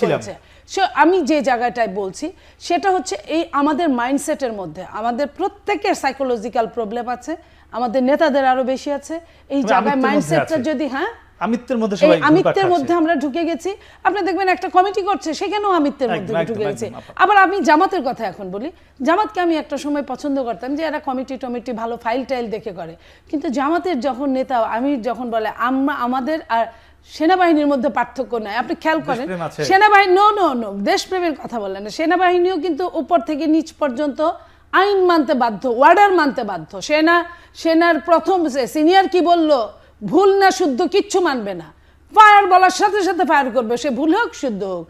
ছিলাম। সে আমি যে জায়গাটায় বলছি সেটা হচ্ছে এই আমাদের মাইন্ডসেটের মধ্যে। আমাদের প্রত্যেকের সাইকোলজিক্যাল প্রবলেম আছে আমাদের নেতাদের আরও বেশি আছে। এই জায়গায় মাইন্ডসেটটা যদি হ্যাঁ? আমিত্বের মধ্যে সবাই আমিত্বের মধ্যে আমরা ঢুকে গেছি। আপনি দেখবেন একটা কমিটি করছে সেখানেও আমিত্বের মধ্যে ঢুকে গেছে। আবার আমি জামাতের কথা এখন বলি। জামাতকে আমি একটা সময় পছন্দ করতাম যে এরা কমিটি টমিটি ভালো ফাইল টাইল দেখে করে। কিন্তু জামাতের যখন নেতা আমি যখন বলে আমরা আমাদের আর সেনাবাহিনীর মধ্যে পার্থক্য নাই। আপনি খেয়াল করেন সেনাবাহিনী নো নো নো দেশপ্রেমের কথা বললেন না। সেনাবাহিনীও কিন্তু উপর থেকে নিচ পর্যন্ত আইন মানতে বাধ্য অর্ডার মানতে বাধ্য। সেনা সেনার প্রথম সিনিয়র কি বলল ভুল না শুদ্ধ কিচ্ছু মানবে না। ফায়ার বলার সাথে সাথে ফায়ার করবে সে ভুল হোক শুদ্ধ হোক।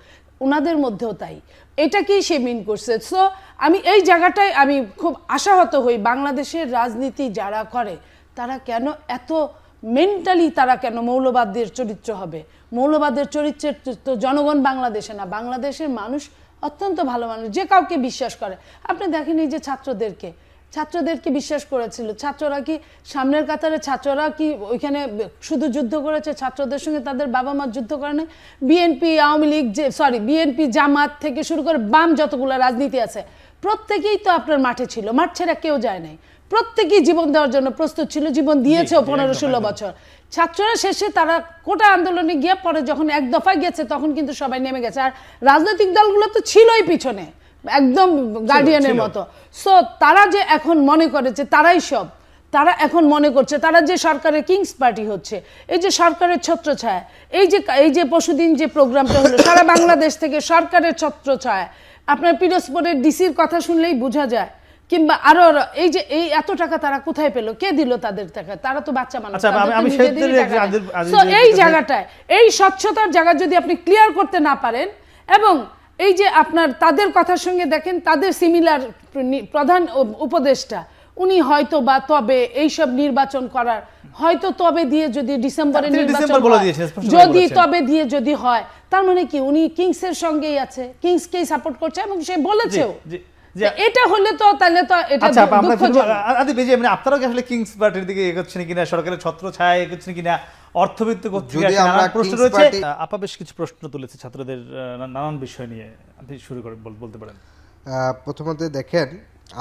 ওনাদের মধ্যেও তাই। এটাকেই সে মিন করছে? সো আমি এই জায়গাটায় আমি খুব আশাহত হই বাংলাদেশের রাজনীতি যারা করে তারা কেন এত মেন্টালি তারা কেন মৌলবাদের চরিত্র হবে? মৌলবাদের চরিত্রের তো জনগণ বাংলাদেশে না। বাংলাদেশের মানুষ অত্যন্ত ভালো মানুষ, যে কাউকে বিশ্বাস করে। আপনি দেখেন এই যে ছাত্রদেরকে। ছাত্রদেরকে বিশ্বাস করেছিল। ছাত্ররা কি সামনের কাতারে, ছাত্ররা কি ওইখানে শুধু যুদ্ধ করেছে? ছাত্রদের সঙ্গে তাদের বাবা মা যুদ্ধ করে না বিএনপি আওয়ামী লীগ যে সরি বিএনপি জামাত থেকে শুরু করে বাম যতগুলো রাজনীতি আছে, প্রত্যেকেই তো আপনার মাঠে ছিল। মাঠ ছেড়ে কেউ যায় নাই। প্রত্যেকেই জীবন দেওয়ার জন্য প্রস্তুত ছিল জীবন দিয়েছে পনেরো ষোলো বছর। ছাত্ররা শেষে তারা কোটা আন্দোলনে গিয়ে পরে যখন এক দফায় গেছে তখন কিন্তু সবাই নেমে গেছে। আর রাজনৈতিক দলগুলো তো ছিলই পিছনে একদম গার্ডিয়ানের মতো। সো তারা যে এখন মনে করেছে তারাই সব। তারা এখন মনে করছে তারা যে সরকারের কিংস পার্টি হচ্ছে এই যে সরকারের ছত্রছায়া এই যে এই যে পশুদিন যে প্রোগ্রামটা হলো সারা বাংলাদেশ থেকে সরকারের ছত্রছায়া। আপনার পিরোজপুরের ডিসির কথা শুনলেই বোঝা যায় কিংবা আরও এই যে এই এত টাকা তারা কোথায় পেল? কে দিল তাদের টাকা? তারা তো বাচ্চা মানুষ আচ্ছা, এই জায়গাটায় এই স্বচ্ছতার জায়গা যদি আপনি ক্লিয়ার করতে না পারেন এবং এই যে আপনার তাদের কথার সঙ্গে দেখেন তাদের সিমিলার প্রধান উপদেষ্টা উনি হয়তো বা তবে এইসব নির্বাচন করার হয়তো তবে দিয়ে যদি ডিসেম্বরে নির্বাচন যদি তবে দিয়ে যদি হয় তার মানে কি উনি কিংসের সঙ্গেই আছে কিংসকেই সাপোর্ট করছে এবং সে বলেছেও। এটা হলে তো তাহলে তো এটা আচ্ছা আমরা আদি বেজে মানে আপনারাও কি আসলে কিংস পার্টির দিকে এগোচ্ছেন কিনা সরকারের ছত্র ছায়া এগোচ্ছেন কিনা অর্থবিত্ত করছে যদি আমরা প্রশ্ন রয়েছে। আপা বেশ কিছু প্রশ্ন তুলেছে ছাত্রদের নানান বিষয় নিয়ে। আপনি শুরু করে বলতে পারেন। আহ, প্রথমত দেখেন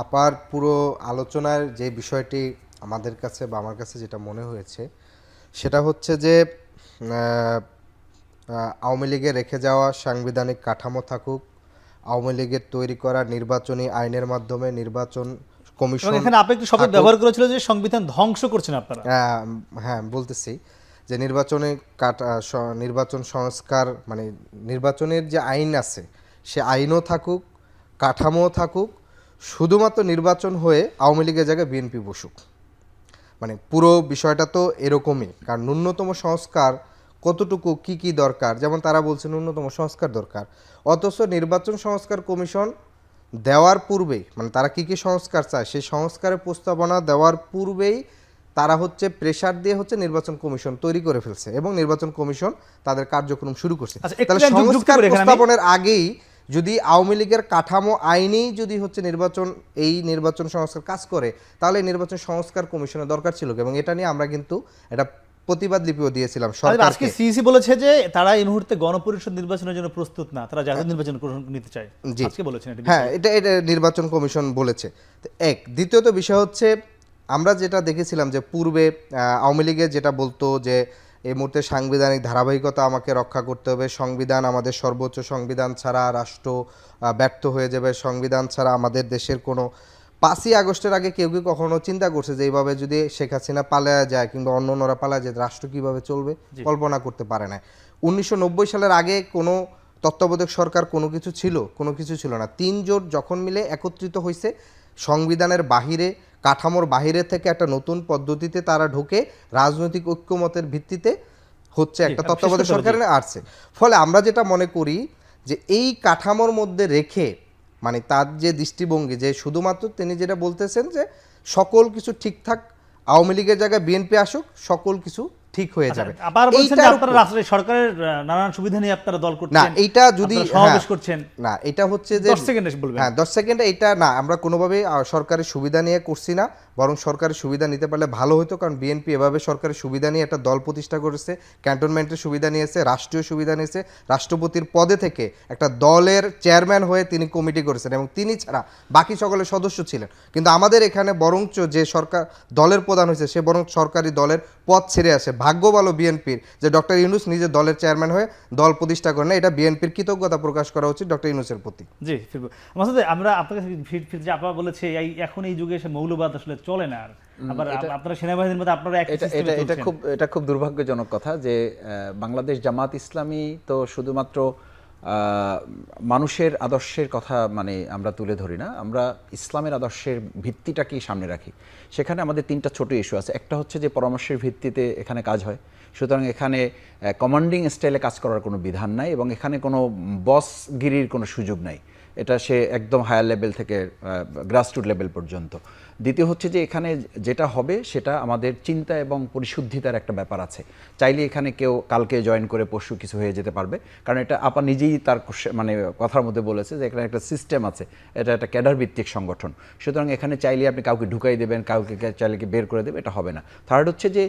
আপার পুরো আলোচনার যে বিষয়টি আমাদের কাছে বা আমার কাছে যেটা মনে হয়েছে সেটা হচ্ছে যে আওয়ামী লীগে রেখে যাওয়া সাংবিধানিক কাঠামো থাকুক আওয়ামী লীগের তৈরি করা নির্বাচনী আইনের মাধ্যমে নির্বাচন কমিশন এখানে আপনি একটু শব্দ ব্যবহার করেছিল যে সংবিধান ধ্বংস করছেন আপনারা। আহ, হ্যাঁ বলতেছি যে নির্বাচনে কাটা নির্বাচন সংস্কার মানে নির্বাচনের যে আইন আছে সে আইনও থাকুক কাঠামোও থাকুক শুধুমাত্র নির্বাচন হয়ে আওয়ামী লীগের জায়গায় বিএনপি বসুক। মানে পুরো বিষয়টা তো এরকমই কারণ ন্যূনতম সংস্কার কতটুকু কি কি দরকার? যেমন তারা বলছে ন্যূনতম সংস্কার দরকার। অথচ নির্বাচন সংস্কার কমিশন দেওয়ার পূর্বেই মানে তারা কি কি সংস্কার চায় সেই সংস্কারের প্রস্তাবনা দেওয়ার পূর্বেই তারা হচ্ছে প্রেসার দিয়ে হচ্ছে নির্বাচন কমিশন তৈরি করে ফেলছে এবং নির্বাচন কমিশন তাদের কার্যক্রম শুরু করছে। আচ্ছা, তাহলে সংস্কার প্রস্তাবনের আগেই যদি আওয়ামী লীগের কাঠামো আইনেই যদি হচ্ছে নির্বাচন এই নির্বাচন সংস্কার কাজ করে তাহলে নির্বাচন সংস্কার কমিশনের দরকার ছিল। এবং এটা নিয়ে আমরা কিন্তু এটা প্রতিবাদ লিপিও দিয়েছিলাম আজকে সরকারকে। সিইসি বলেছে যে তারা এই মুহূর্তে গণপরিষদ নির্বাচনের জন্য প্রস্তুত না তারা জাতীয় নির্বাচন গ্রহণ নিতে চায়। আজকে বলেছেন এটা হ্যাঁ এটা এটা নির্বাচন কমিশন বলেছে। তো এক দ্বিতীয়ত বিষয় হচ্ছে আমরা যেটা দেখেছিলাম যে পূর্বে আওয়ামী লীগের যেটা বলতো যে এই মুহূর্তে সাংবিধানিক ধারাবাহিকতা আমাকে রক্ষা করতে হবে সংবিধান আমাদের সর্বোচ্চ সংবিধান ছাড়া রাষ্ট্র ব্যর্থ হয়ে যাবে সংবিধান ছাড়া আমাদের দেশের কোনো পাঁচই আগস্টের আগে কেউ কি কখনো চিন্তা করছে যে এইভাবে যদি শেখ হাসিনা পালায়া যায় কিংবা অন্য অন্যরা পালায় যায় রাষ্ট্র কীভাবে চলবে? কল্পনা করতে পারে না। উনিশশো নব্বই সালের আগে কোনো তত্ত্বাবধায়ক সরকার কোনো কিছু ছিল? কোনো কিছু ছিল না। তিন জোট যখন মিলে একত্রিত হয়েছে সংবিধানের বাহিরে কাঠামোর বাহিরে থেকে একটা নতুন পদ্ধতিতে তারা ঢুকে রাজনৈতিক ঐক্যমতের ভিত্তিতে হচ্ছে একটা তত্ত্বাবধায়ক সরকারের আসছে। ফলে আমরা যেটা মনে করি যে এই কাঠামোর মধ্যে রেখে মানে তার যে দৃষ্টিভঙ্গি, যে শুধুমাত্র তিনি যেটা বলতেছেন যে সকল কিছু ঠিকঠাক, আওয়ামী লীগের জায়গায় বিএনপি আসুক, সকল কিছু ঠিক হয়ে যাবে। আচ্ছা, আবার বলছেন যে আপনারা রাষ্ট্রের সরকারের নানান সুবিধা নিয়ে আপনারা দল করছেন। না এইটা যদি সমাবেশ হ্যাঁ, করছেন। না এটা হচ্ছে যে 10 সেকেন্ডে বলবেন। হ্যাঁ দশ সেকেন্ডে এটা না আমরা কোনোভাবে সরকারের সুবিধা নিয়ে করছি না বরং সরকারের সুবিধা নিতে পারলে ভালো হতো কারণ বিএনপি এভাবে সরকারের সুবিধা নিয়ে একটা দল প্রতিষ্ঠা করেছে ক্যান্টনমেন্টের সুবিধা নিয়েছে রাষ্ট্রীয় সুবিধা নিয়েছে রাষ্ট্রপতির পদে থেকে একটা দলের চেয়ারম্যান হয়ে তিনি কমিটি করেছেন এবং তিনি ছাড়া বাকি সকলের সদস্য ছিলেন। কিন্তু আমাদের এখানে বরঞ্চ যে সরকার দলের প্রধান হয়েছে সে বরং সরকারি দলের পদ ছেড়ে আসে ভাগ্য ভালো বিএনপির যে ডক্টর ইউনুস নিজে দলের চেয়ারম্যান হয়ে দল প্রতিষ্ঠা করেন না এটা বিএনপির কৃতজ্ঞতা প্রকাশ করা উচিত ডক্টর ইউনুসের প্রতি। জি ফিরবো মাসুদ আমরা আপনাকে ফিট ফির ফির যে আপনারা বলেছে এই এখন এই যুগে এসে মৌলবাদ আসলে চলে না আর। আবার আপনারা সেনাবাহিনীর মধ্যে আপনারা এটা এটা এটা খুব এটা খুব দুর্ভাগ্যজনক কথা যে আহ, বাংলাদেশ জামাত ইসলামী তো শুধুমাত্র মানুষের আদর্শের কথা মানে আমরা তুলে ধরি না। আমরা ইসলামের আদর্শের ভিত্তিটাকেই সামনে রাখি। সেখানে আমাদের তিনটা ছোট ইস্যু আছে। একটা হচ্ছে যে পরামর্শের ভিত্তিতে এখানে কাজ হয়। সুতরাং এখানে কমান্ডিং স্টাইলে কাজ করার কোনো বিধান নাই এবং এখানে কোনো বসগিরির কোনো সুযোগ নাই। এটা সে একদম হায়ার লেভেল থেকে গ্রাসরুট লেভেল পর্যন্ত। দ্বিতীয় হচ্ছে যে এখানে যেটা হবে সেটা আমাদের চিন্তা এবং পরিশুদ্ধিতার একটা ব্যাপার আছে। চাইলে এখানে কেউ কালকে জয়েন করে পরশু কিছু হয়ে যেতে পারবে। কারণ এটা আপা নিজেই তার মানে কথার মধ্যে বলেছে যে এখানে একটা সিস্টেম আছে, এটা একটা ক্যাডার ভিত্তিক সংগঠন। সুতরাং এখানে চাইলে আপনি কাউকে ঢুকাই দেবেন, কাউকে চাইলে কি বের করে দেবে এটা হবে না। থার্ড হচ্ছে যে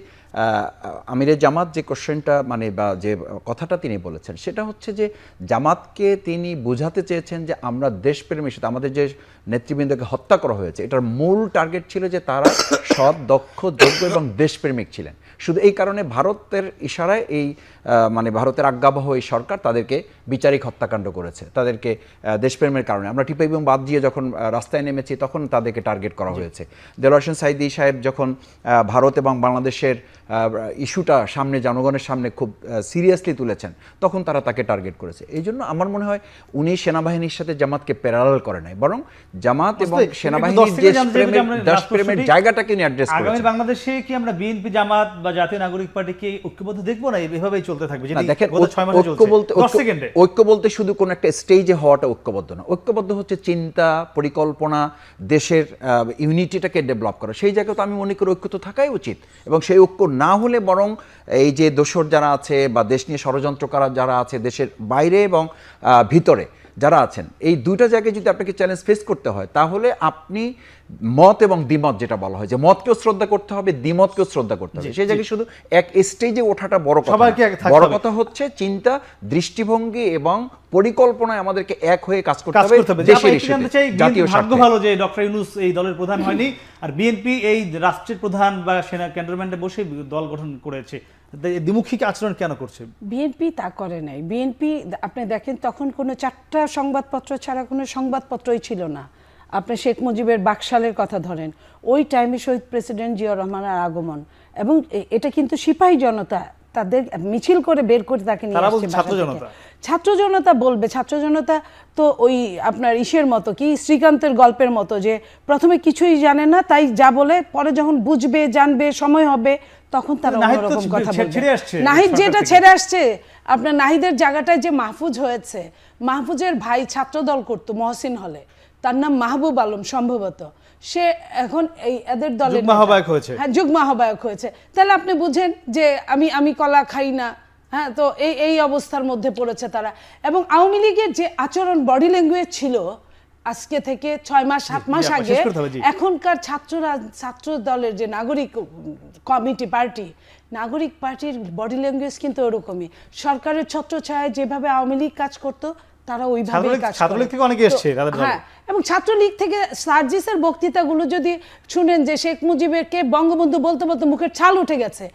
আমিরের জামাত যে কোশ্চেনটা মানে বা যে কথাটা তিনি বলেছেন, সেটা হচ্ছে যে জামাতকে তিনি বোঝাতে চেয়েছেন যে আমরা দেশপ্রেমী সাথে আমাদের যে নেতৃবৃন্দকে হত্যা করা হয়েছে, এটার মূল টার্গেট ছিল যে তারা সৎ দক্ষ যোগ্য এবং দেশপ্রেমিক ছিলেন। শুধু এই কারণে ভারতের ইশারায় এই মানে ভারতের আজ্ঞাবহ এই সরকার তাদেরকে বিচারিক হত্যাকাণ্ড করেছে। তাদেরকে দেশপ্রেমের কারণে। আমরা টিপা এবং বাদ দিয়ে যখন রাস্তায় নেমেছি তখন তাদেরকে টার্গেট করা হয়েছে। দেলোয়ার হোসেন সাইদি সাহেব যখন ভারত এবং বাংলাদেশের ইস্যুটা সামনে জনগণের সামনে খুব সিরিয়াসলি তুলেছেন তখন তারা তাকে টার্গেট করেছে। এই জন্য আমার মনে হয় উনি সেনাবাহিনীর সাথে জামাতকে প্যারালাল করে নাই। বরং জামাত এবং সেনাবাহিনীর যে দেশপ্রেমের জায়গাটাকে উনি অ্যাড্রেস আগামী বাংলাদেশে কি আমরা বিএনপি জামাত বা জাতীয় নাগরিক পার্টিকে ঐক্যবদ্ধ দেখব না? এভাবেই চলতে থাকবে। না দেখেন গত ছয় মাসে ঐক্য বলতে ঐক্য- বলতে শুধু কোন একটা স্টেজে হওয়াটা ঐক্যবদ্ধ না। ঐক্যবদ্ধ হচ্ছে চিন্তা পরিকল্পনা দেশের ইউনিটিটাকে ডেভেলপ করা। সেই জায়গায় তো আমি মনে করি ঐক্য তো থাকাই উচিত। এবং সেই ঐক্য না হলে বরং এই যে দোসর যারা আছে বা দেশ নিয়ে ষড়যন্ত্রকারা যারা আছে দেশের বাইরে এবং আহ, ভিতরে যারা আছেন এই দুইটা জায়গায় যদি আপনাকে চ্যালেঞ্জ ফেস করতে হয় তাহলে আপনি মত এবং দ্বিমত যেটা বলা হয় যে মতকেও শ্রদ্ধা করতে হবে দ্বিমতকেও শ্রদ্ধা করতে হবে। সেই জায়গায় শুধু এক স্টেজে ওঠাটা বড় কথা বড় কথা হচ্ছে চিন্তা দৃষ্টিভঙ্গি এবং পরিকল্পনায় আমাদেরকে এক হয়ে কাজ করতে হবে জাতীয় ভাগ্য ভালো যে ডক্টর ইউনুস এই দলের প্রধান হয়নি আর বিএনপি এই রাষ্ট্রের প্রধান বা সেনা ক্যান্টনমেন্টে বসে দল গঠন করেছে। তা- দ্বিমুখী আচরণ কেন করছে? বিএনপি তা করে নাই। বিএনপি আপনি দেখেন, তখন কোনো চারটা সংবাদপত্র ছাড়া কোনো সংবাদপত্রই ছিল না। আপনি শেখ মুজিবের বাকশালের কথা ধরেন। ওই টাইমে শহীদ প্রেসিডেন্ট জিয়া রহমানের আগমন। এবং এটা কিন্তু সিপাহী জনতা তাদের মিছিল করে বের করে তাকে নিয়ে আসছে ছাত্র জনতা। ছাত্র জনতা। বলবে ছাত্র জনতা তো ওই আপনার ইসের মতো কি শ্রীকান্তের গল্পের মতো যে প্রথমে কিছুই জানে না তাই যা বলে পরে যখন বুঝবে জানবে সময় হবে তখন তারা নাহিদ অন্যরকম কথা বলবে। নাহিদ যেটা ছেড়ে আসছে আপনার নাহিদের জায়গাটায় যে মাহফুজ হয়েছে মাহফুজের ভাই ছাত্র দল করতো মহসিন হলে তার নাম মাহবুব আলম সম্ভবত। সে এখন এই এদের দলের যুগ্ম আহ্বায়ক হয়েছে। হ্যাঁ যুগ্ম আহ্বায়ক হয়েছে তাহলে আপনি বুঝেন যে আমি আমি কলা খাই না হ্যাঁ তো এই এই অবস্থার মধ্যে পড়েছে তারা এবং আওয়ামী লীগের যে আচরণ বডি ল্যাঙ্গুয়েজ ছিল আজকে থেকে ছয় মাস সাত মাস আগে। এখনকার ছাত্ররা ছাত্র দলের যে নাগরিক কমিটি পার্টি নাগরিক পার্টির বডি ল্যাঙ্গুয়েজ কিন্তু ওরকমই সরকারের ছত্রছায়ায় যেভাবে আওয়ামী লীগ কাজ করতো তারা ওইভাবে কাজ করে। থেকে অনেকে এসছে হ্যাঁ এবং ছাত্রলীগ থেকে সার্জিসের বক্তৃতাগুলো যদি শুনেন যে শেখ মুজিবের কে বঙ্গবন্ধু বলতে বলতে মুখের ছাল উঠে গেছে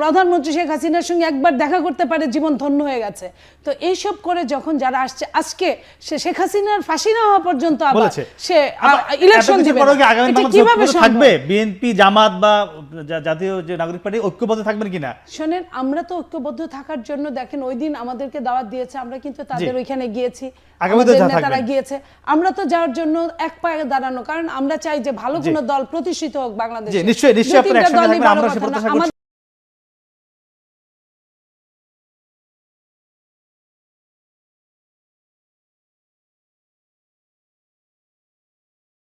প্রধানমন্ত্রী শেখ হাসিনার সঙ্গে একবার দেখা করতে পারে জীবন ধন্য হয়ে গেছে। তো এইসব করে যখন যারা আসছে আজকে সে শেখ হাসিনার ফাঁসি না হওয়া পর্যন্ত আবার সে ইলেকশন দিবে কীভাবে থাকবে? বিএনপি জামাত বা জাতীয় যে নাগরিক পার্টি ঐক্যবদ্ধ থাকবেন কিনা? শোনেন আমরা তো ঐক্যবদ্ধ থাকার জন্য দেখেন ওই দিন আমাদেরকে দাওয়াত দিয়েছে আমরা কিন্তু তাদের ওইখানে গিয়েছি যা গিয়েছে। আমরা তো যাওয়ার জন্য এক পায়ে দাঁড়ানো। কারণ আমরা চাই যে ভালো। কোনো দল প্রতিষ্ঠিত হোক বাংলাদেশে। নিশ্চয়ই- নিশ্চয়ই আমরা